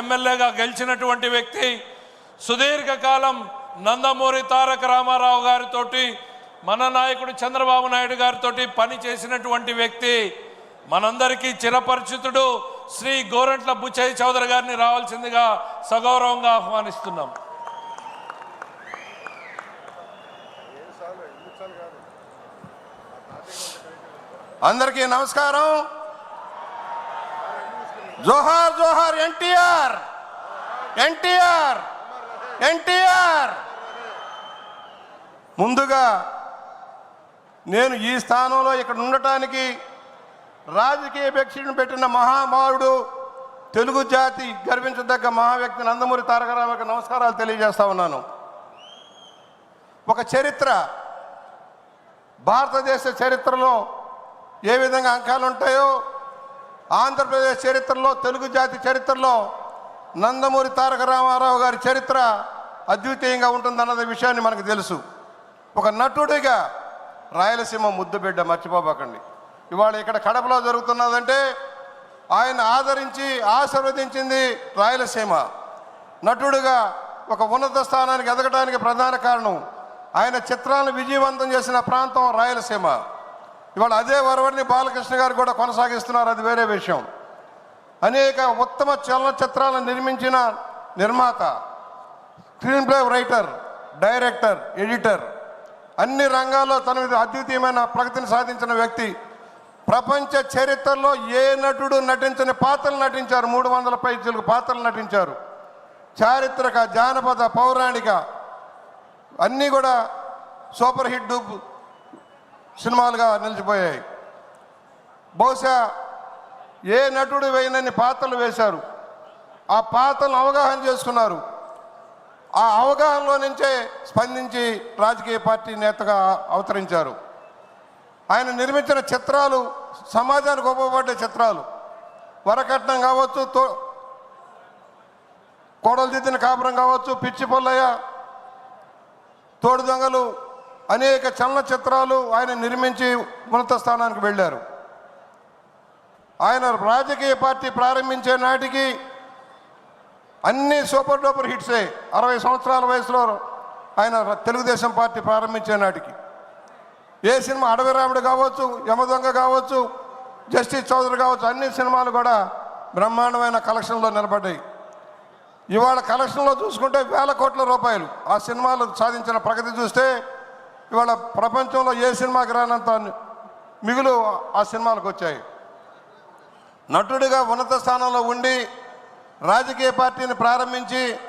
ఎమ్మెల్యేగా గెలిచినటువంటి వ్యక్తి సుదీర్ఘకాలం నందమూరి తారక రామారావు గారితోటి మన నాయకుడు చంద్రబాబు నాయుడు గారితో పని చేసినటువంటి వ్యక్తి మనందరికీ చిరపరిచితుడు శ్రీ గోరంట్ల బుచ్చయ్య చౌదరి గారిని రావాల్సిందిగా సగౌరవంగా ఆహ్వానిస్తున్నాం. అందరికీ నమస్కారం. జోహార్ జోహార్ ఎన్టీఆర్. ఎన్టీఆర్ ఎన్టీఆర్. ముందుగా నేను ఈ స్థానంలో ఇక్కడ ఉండటానికి రాజకీయ భిక్షను పెట్టిన మహామారుడు తెలుగు జాతి గర్వించదగ్గ మహావ్యక్తి నందమూరి తారక రామకి నమస్కారాలు తెలియజేస్తా ఉన్నాను. ఒక చరిత్ర భారతదేశ చరిత్రలో ఏ విధంగా అంకాలు ఉంటాయో ఆంధ్రప్రదేశ్ చరిత్రలో తెలుగు జాతి చరిత్రలో నందమూరి తారక రామారావు గారి చరిత్ర అద్వితీయంగా ఉంటుందన్నది విషయాన్ని మనకు తెలుసు. ఒక నటుడిగా రాయలసీమ ముద్దుబిడ్డ మర్చిపోబోకండి. ఇవాళ ఇక్కడ కడపలో జరుగుతున్నదంటే ఆయన ఆదరించి ఆశీర్వదించింది రాయలసీమ. నటుడుగా ఒక ఉన్నత స్థానానికి ఎదగడానికి ప్రధాన కారణం ఆయన చిత్రాలను విజయవంతం చేసిన ప్రాంతం రాయలసీమ. ఇవాళ అదే వరవడిని బాలకృష్ణ గారు కూడా కొనసాగిస్తున్నారు అది వేరే విషయం. అనేక ఉత్తమ చలనచిత్రాలను నిర్మించిన నిర్మాత screenplay writer director editor అన్ని రంగాల్లో తన మీద అద్వితీయమైన ప్రగతిని సాధించిన వ్యక్తి. ప్రపంచ చరిత్రలో ఏ నటుడు నటించని పాత్రలు నటించారు మూడు వందల పైచులకు పాత్రలు నటించారు. చారిత్రక జానపద పౌరాణిక అన్నీ కూడా సూపర్ హిట్ సినిమాలుగా నిలిచిపోయాయి. బహుశా ఏ నటుడు వేయనన్ని పాత్రలు వేశారు. ఆ పాత్రలను అవగాహన చేసుకున్నారు. ఆ అవగాహనలో నుంచే స్పందించి రాజకీయ పార్టీ నేతగా అవతరించారు. ఆయన నిర్మించిన చిత్రాలు సమాజానికి ఉపయోగపడే చిత్రాలు. వరకట్నం కావచ్చు తో కోడలు దిద్దిన కాపురం కావచ్చు పిచ్చి పొల్లయ్య తోడు దొంగలు అనేక చలనచిత్రాలు ఆయన నిర్మించి ఉన్నత స్థానానికి వెళ్ళారు. ఆయన రాజకీయ పార్టీ ప్రారంభించే నాటికి అన్ని సూపర్ డూపర్ హిట్సే అరవై సంవత్సరాల వయసులో ఆయన తెలుగుదేశం పార్టీ ప్రారంభించే నాటికి. ఏ సినిమా అడవి రాముడు కావచ్చు యమదొంగ కావచ్చు జస్టిస్ చౌదరి కావచ్చు అన్ని సినిమాలు కూడా బ్రహ్మాండమైన కలెక్షన్లో నిలబడ్డాయి. ఇవాళ కలెక్షన్లో చూసుకుంటే వేల కోట్ల రూపాయలు ఆ సినిమాలు సాధించిన ప్రగతి చూస్తే ఇవాళ ప్రపంచంలో ఏ సినిమాకి రానంత మిగులు ఆ సినిమాలకు వచ్చాయి. నటుడిగా ఉన్నత స్థానంలో ఉండి రాజకీయ పార్టీని ప్రారంభించి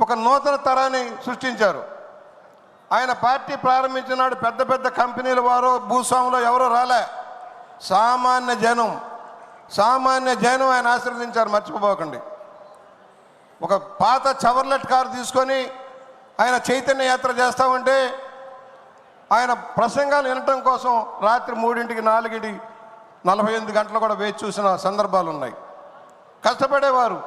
ఒక నూతన తరాన్ని సృష్టించారు. ఆయన పార్టీ ప్రారంభించినాడు పెద్ద పెద్ద కంపెనీల వారు భూస్వాములు ఎవరో రాలే. సామాన్య జనం సామాన్య జనం ఆయన ఆశీర్వదించారు మర్చిపోకండి. ఒక పాత చవర్లెట్ కారు తీసుకొని ఆయన చైతన్య యాత్ర చేస్తా ఉంటే ఆయన ప్రసంగాలు వినటం కోసం రాత్రి మూడింటికి నాలుగింటి నలభై ఎనిమిది గంటలు కూడా వేచి చూసిన సందర్భాలు ఉన్నాయి కష్టపడేవారు.